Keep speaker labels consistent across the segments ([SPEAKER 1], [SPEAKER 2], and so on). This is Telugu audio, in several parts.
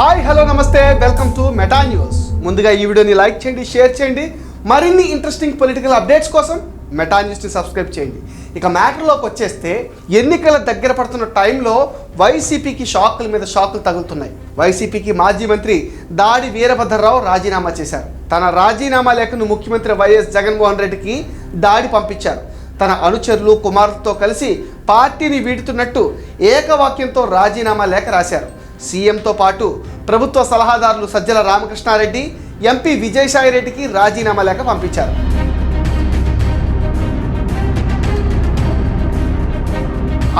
[SPEAKER 1] హాయ్ హలో నమస్తే. Welcome to Meta news. ముందుగా ఈ వీడియోని లైక్ చేయండి షేర్ చేయండి. మరిన్ని ఇంట్రెస్టింగ్ పొలిటికల్ అప్డేట్స్ కోసం మెటా న్యూస్ని సబ్స్క్రైబ్ చేయండి. ఇక మ్యాటర్లోకి వచ్చేస్తే ఎన్నికల దగ్గర పడుతున్న టైంలో వైసీపీకి షాకుల మీద షాకులు తగులుతున్నాయి. వైసీపీకి మాజీ మంత్రి దాడి వీరభద్రరావు రాజీనామా చేశారు. తన రాజీనామా లేఖను ముఖ్యమంత్రి వైఎస్ జగన్మోహన్ రెడ్డికి దాడి పంపించారు. తన అనుచరులు కుమారులతో కలిసి పార్టీని వీడుతున్నట్టు ఏకవాక్యంతో రాజీనామా లేఖ రాశారు. సీఎంతో పాటు ప్రభుత్వ సలహాదారులు సజ్జల రామకృష్ణారెడ్డి ఎంపీ విజయసాయిరెడ్డికి రాజీనామా లేఖ పంపించారు.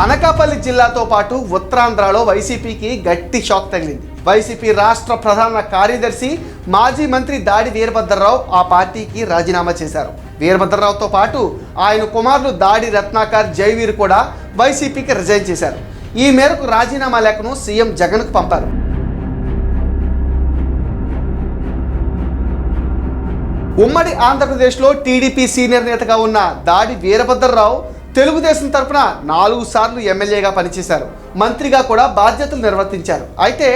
[SPEAKER 1] అనకాపల్లి జిల్లాతో పాటు ఉత్తరాంధ్రలో వైసీపీకి గట్టి షాక్ తగిలింది. వైసీపీ రాష్ట్ర ప్రధాన కార్యదర్శి మాజీ మంత్రి దాడి వీరభద్రరావు ఆ పార్టీకి రాజీనామా చేశారు. వీరభద్రరావుతో పాటు ఆయన కుమారులు దాడి రత్నాకర్ జైవీర్ కూడా వైసీపీకి రిజైన్ చేశారు. ఈ మేరకు రాజీనామా లేఖను సీఎం జగన్కు పంపారు. ఉమ్మడి ఆంధ్రప్రదేశ్లో టీడీపీ సీనియర్ నేతగా ఉన్న దాడి వీరభద్రరావు తెలుగుదేశం తరపున నాలుగు సార్లు ఎమ్మెల్యేగా పనిచేశారు. మంత్రిగా కూడా బాధ్యతలు నిర్వర్తించారు. అయితే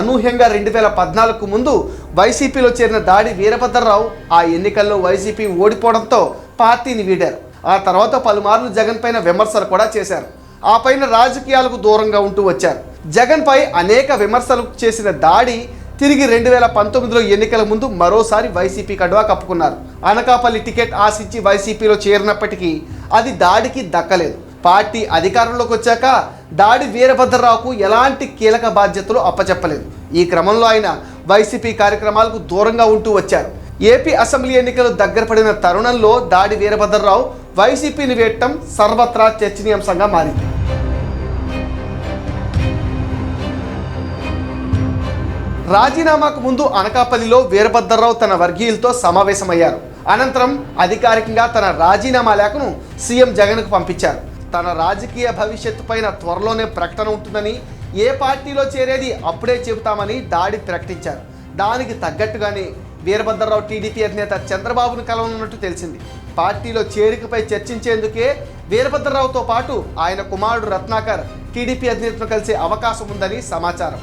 [SPEAKER 1] అనూహ్యంగా రెండు వేల పద్నాలుగు ముందు వైసీపీలో చేరిన దాడి వీరభద్రరావు ఆ ఎన్నికల్లో వైసీపీ ఓడిపోవడంతో పార్టీని వీడారు. ఆ తర్వాత పలుమార్లు జగన్ పైన విమర్శలు కూడా చేశారు. ఆ పైన రాజకీయాలకు దూరంగా ఉంటూ వచ్చారు. జగన్పై అనేక విమర్శలు చేసిన దాడి తిరిగి రెండు వేల పంతొమ్మిదిలో ఎన్నికల ముందు మరోసారి వైసీపీ కడువా కప్పుకున్నారు. అనకాపల్లి టికెట్ ఆశించి వైసీపీలో చేరినప్పటికీ అది దాడికి దక్కలేదు. పార్టీ అధికారంలోకి వచ్చాక దాడి వీరభద్రరావుకు ఎలాంటి కీలక బాధ్యతలు అప్పచెప్పలేదు. ఈ క్రమంలో ఆయన వైసీపీ కార్యక్రమాలకు దూరంగా ఉంటూ వచ్చారు. ఏపీ అసెంబ్లీ ఎన్నికలు దగ్గర పడిన తరుణంలో దాడి వీరభద్రరావు వైసీపీని వేయటం సర్వత్రా చర్చనీయాంశంగా మారింది. రాజీనామాకు ముందు అనకాపల్లిలో వీరభద్రరావు తన వర్గీయులతో సమావేశమయ్యారు. అనంతరం అధికారికంగా తన రాజీనామా లేఖను సీఎం జగన్కు పంపించారు. తన రాజకీయ భవిష్యత్తు పైన త్వరలోనే ప్రకటన ఉంటుందని ఏ పార్టీలో చేరేది అప్పుడే చెబుతామని దాడి ప్రకటించారు. దానికి తగ్గట్టుగానే వీరభద్రరావు టీడీపీ అధినేత చంద్రబాబును కలవనున్నట్టు తెలిసింది. పార్టీలో చేరికపై చర్చించేందుకే వీరభద్రరావుతో పాటు ఆయన కుమారుడు రత్నాకర్ టీడీపీ అధినేతను కలిసే అవకాశం ఉందని సమాచారం.